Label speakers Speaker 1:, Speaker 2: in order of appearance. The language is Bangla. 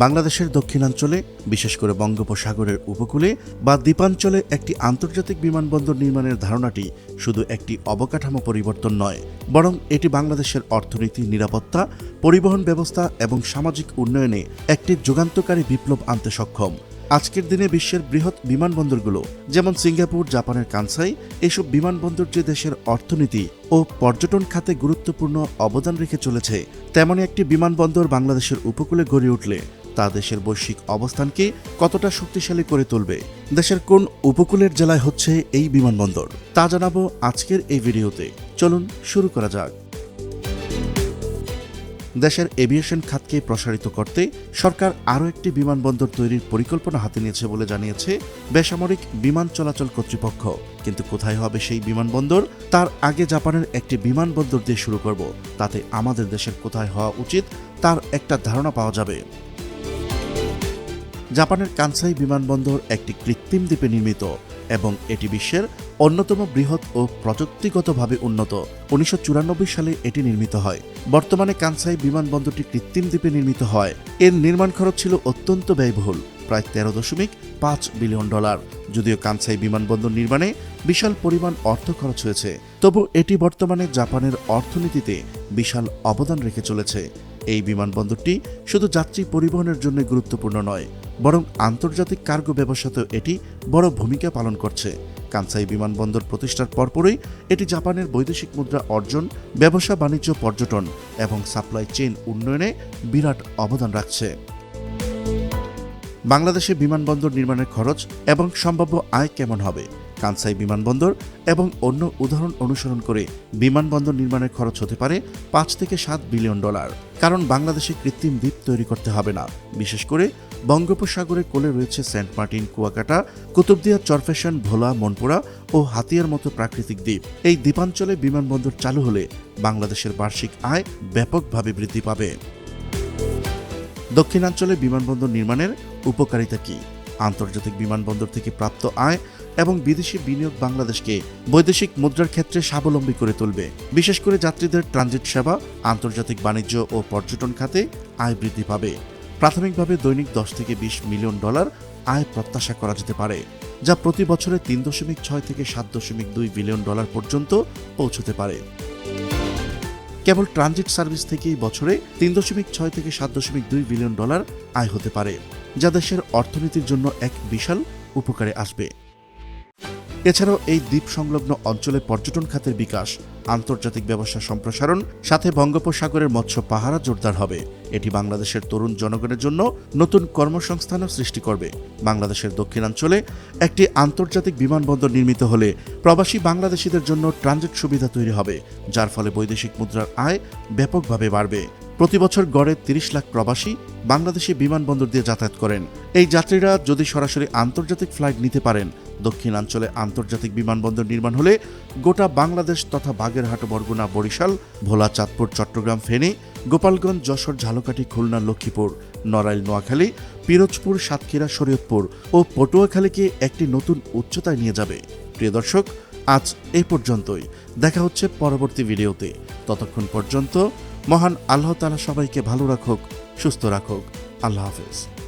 Speaker 1: বাংলাদেশের দক্ষিণাঞ্চলে, বিশেষ করে বঙ্গোপসাগরের উপকূলে বা দ্বীপাঞ্চলে একটি আন্তর্জাতিক বিমানবন্দর নির্মাণের ধারণাটি শুধু একটি অবকাঠামো পরিবর্তন নয়, বরং এটি বাংলাদেশের অর্থনীতি নিরাপত্তা, পরিবহন ব্যবস্থা এবং সামাজিক উন্নয়নে একটি যুগান্তকারী বিপ্লব আনতে সক্ষম। আজকের দিনে বিশ্বের বৃহৎ বিমানবন্দরগুলো, যেমন সিঙ্গাপুর, জাপানের কানসাই, এসব বিমানবন্দর যে দেশের অর্থনীতি ও পর্যটন খাতে গুরুত্বপূর্ণ অবদান রেখে চলেছে তেমনই একটি বিমানবন্দর বাংলাদেশের উপকূলে গড়ে উঠলে তা দেশের বৈশ্বিক অবস্থানকে কতটা শক্তিশালী করে তুলবে? দেশের কোন উপকূলের জেলায় হচ্ছে এই বিমানবন্দর? তা জানাব আজকের এই ভিডিওতে। চলুন শুরু করা যাক। দেশের এভিয়েশন খাতকে প্রসারিত করতে সরকার আরও একটি বিমানবন্দর তৈরির পরিকল্পনা হাতে নিয়েছে বলে জানিয়েছে বেসামরিক বিমান চলাচল কর্তৃপক্ষ। কিন্তু কোথায় হবে সেই বিমানবন্দর? তার আগে জাপানের একটি বিমানবন্দর দিয়ে শুরু করব। তাতে আমাদের দেশের কোথায় হওয়া উচিত, তার একটা ধারণা পাওয়া যাবে। জাপানের কানসাই বিমানবন্দর একটি কৃত্রিম দ্বীপে নির্মিত এবং এটি বিশ্বের অন্যতম বৃহৎ ও প্রযুক্তিগতভাবে উন্নত। উনিশশো চুরানব্বই সালে এটি নির্মিত হয়। বর্তমানে কানসাই বিমানবন্দরটি কৃত্রিম দ্বীপে নির্মিত হয়। এর নির্মাণ খরচ ছিল অত্যন্ত ব্যয়বহুল, প্রায় তেরো দশমিক পাঁচ বিলিয়ন ডলার। যদিও কানসাই বিমানবন্দর নির্মাণে বিশাল পরিমাণ অর্থ খরচ হয়েছে, তবু এটি বর্তমানে জাপানের অর্থনীতিতে বিশাল অবদান রেখে চলেছে। এই বিমানবন্দরটি শুধু যাত্রী পরিবহনের জন্য গুরুত্বপূর্ণ নয় বরং আন্তর্জাতিক কার্গো ব্যবসাতেও এটি বড় ভূমিকা পালন করছে। কানসাই বিমানবন্দর প্রতিষ্ঠার পরপরই এটি জাপানের বৈদেশিক মুদ্রা অর্জন, ব্যবসা বাণিজ্য, পর্যটন এবং সাপ্লাই চেইন উন্নয়নে বিরাট অবদান রাখছে। বাংলাদেশে বিমানবন্দর নির্মাণের খরচ এবং সম্ভাব্য আয় কেমন হবে? কানসাই বিমানবন্দর এবং অন্য উদাহরণ অনুসরণ করে বিমানবন্দর নির্মাণের খরচ হতে পারে পাঁচ থেকে সাত বিলিয়ন ডলার। কারণ বাংলাদেশে কৃত্রিম দ্বীপ তৈরি করতে হবে না। বিশেষ করে বঙ্গোপসাগরের কোলে রয়েছে সেন্ট মার্টিন কুয়াকাটা, কুতুবদিয়া চরফেশন, ভোলা, মনপুরা ও হাতিয়ার মতো প্রাকৃতিক দ্বীপ। এই দ্বীপাঞ্চলে বিমানবন্দর চালু হলে বাংলাদেশের বার্ষিক আয় ব্যাপকভাবে বৃদ্ধি পাবে। দক্ষিণাঞ্চলে বিমানবন্দর নির্মাণের উপকারিতা কি? আন্তর্জাতিক বিমানবন্দর থেকে প্রাপ্ত আয় এবং বিদেশি বিনিয়োগ বাংলাদেশকে বৈদেশিক মুদ্রার ক্ষেত্রে স্বাবলম্বী করে তুলবে। বিশেষ করে যাত্রীদের ট্রানজিট সেবা, আন্তর্জাতিক বাণিজ্য ও পর্যটন খাতে আয় বৃদ্ধি পাবে। প্রাথমিকভাবে দৈনিক দশ থেকে বিশ মিলিয়ন ডলার আয় প্রত্যাশা করা যেতে পারে, যা প্রতি বছরে তিন দশমিক ছয় থেকে সাত দশমিক দুই বিলিয়ন ডলার পর্যন্ত পৌঁছতে পারে। কেবল ট্রানজিট সার্ভিস থেকেই বছরে তিন দশমিক ছয় থেকে সাত দশমিক দুই বিলিয়ন ডলার আয় হতে পারে, যা দেশের অর্থনীতির জন্য এক বিশাল উপকারে আসবে। এছাড়াও এই দ্বীপ সংলগ্ন অঞ্চলে পর্যটন খাতের বিকাশ, আন্তর্জাতিক ব্যবসা সম্প্রসারণ, সাথে বঙ্গোপসাগরের মৎস্য পাহারা জোরদার হবে। এটি বাংলাদেশের তরুণ জনগণের জন্য নতুন কর্মসংস্থানও সৃষ্টি করবে। বাংলাদেশের দক্ষিণাঞ্চলে একটি আন্তর্জাতিক বিমানবন্দর নির্মিত হলে প্রবাসী বাংলাদেশিদের জন্য ট্রানজিট সুবিধা তৈরি হবে, যার ফলে বৈদেশিক মুদ্রার আয় ব্যাপকভাবে বাড়বে। প্রতি বছর গড়ে তিরিশ লাখ প্রবাসী বাংলাদেশি বিমানবন্দর দিয়ে যাতায়াত করেন। এই যাত্রীরা যদি সরাসরি আন্তর্জাতিক ফ্লাইট নিতে পারেন দক্ষিণাঞ্চলে আন্তর্জাতিক বিমানবন্দর নির্মাণ হলে গোটা বাংলাদেশ তথা বাগেরহাট, বরগুনা, বরিশাল, ভোলা, চাঁদপুর, চট্টগ্রাম, ফেনী, গোপালগঞ্জ, যশোর, ঝালকাঠি, খুলনা, লক্ষ্মীপুর, নড়াইল, নোয়াখালী, পিরোজপুর, সাতক্ষীরা, শরীয়তপুর ও পটুয়াখালীকে একটি নতুন উচ্চতায় নিয়ে যাবে। প্রিয় দর্শক, আজ এই পর্যন্তই। দেখা হচ্ছে পরবর্তী ভিডিওতে। ততক্ষণ পর্যন্ত মহান আল্লাহ তালা সবাইকে ভালো রাখুক, সুস্থ রাখুক। আল্লাহ হাফেজ।